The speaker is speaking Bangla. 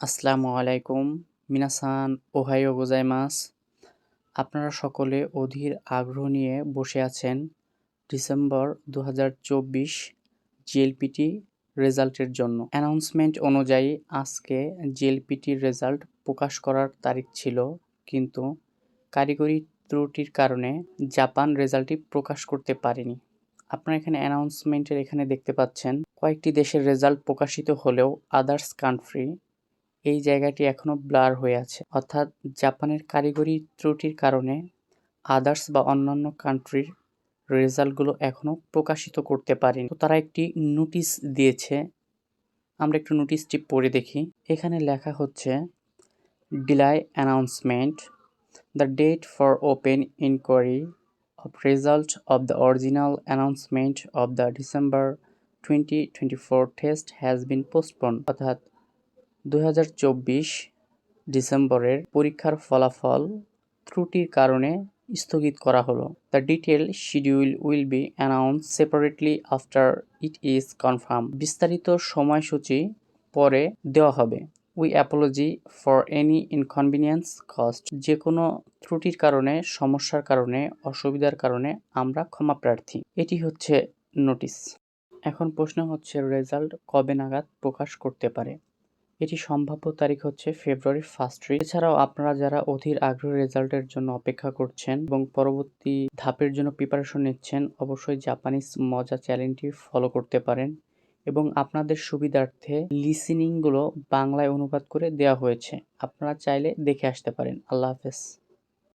আসসালামু আলাইকুম। মিনাসান, ওহাইও গোজাইমাস। আপনারা সকলে অধীর আগ্রহ নিয়ে বসে আছেন ডিসেম্বর দু হাজার চব্বিশ জিএলপিটি রেজাল্টের জন্য। অ্যানাউন্সমেন্ট অনুযায়ী আজকে জিএলপিটির রেজাল্ট প্রকাশ করার তারিখ ছিল, কিন্তু কারিগরি ত্রুটির কারণে জাপান রেজাল্টটি প্রকাশ করতে পারেনি। আপনারা এখানে অ্যানাউন্সমেন্টের এখানে দেখতে পাচ্ছেন, কয়েকটি দেশের রেজাল্ট প্রকাশিত হলেও আদার্স কান্ট্রি এই জায়গাটি এখনও ব্লার হয়ে আছে। অর্থাৎ জাপানের কারিগরি ত্রুটির কারণে আদার্স বা অন্যান্য কান্ট্রির রেজাল্টগুলো এখনও প্রকাশিত করতে পারেনি। তো তারা একটি নোটিশ দিয়েছে। আমরা একটু নোটিশটি পড়ে দেখি। এখানে লেখা হচ্ছে delay announcement the date for open inquiry of result of the original announcement of the December twenty twenty four test has been postpone অর্থাৎ দু হাজার চব্বিশ ডিসেম্বরের পরীক্ষার ফলাফল ত্রুটির কারণে স্থগিত করা হলো। The detail schedule will be announce separately after it is confirm বিস্তারিত সময়সূচি পরে দেওয়া হবে। We apology for any inconvenience caused যে কোনো ত্রুটির কারণে, সমস্যার কারণে, অসুবিধার কারণে আমরা ক্ষমা প্রার্থী। এটি হচ্ছে নোটিশ। এখন প্রশ্ন হচ্ছে, রেজাল্ট কবে নাগাদ প্রকাশ করতে পারে? এটি সম্ভাব্য তারিখ হচ্ছে ফেব্রুয়ারি ফার্স্ট উইক এছাড়াও আপনারা যারা অধীর আগ্রহ রেজাল্টের জন্য অপেক্ষা করছেন এবং পরবর্তী ধাপের জন্য প্রিপারেশন নিচ্ছেন, অবশ্যই জাপানিজ মজা চ্যানেলটি ফলো করতে পারেন এবং আপনাদের সুবিধার্থে লিসেনিংগুলো বাংলায় অনুবাদ করে দেওয়া হয়েছে। আপনারা চাইলে দেখে আসতে পারেন। আল্লাহ হাফেজ।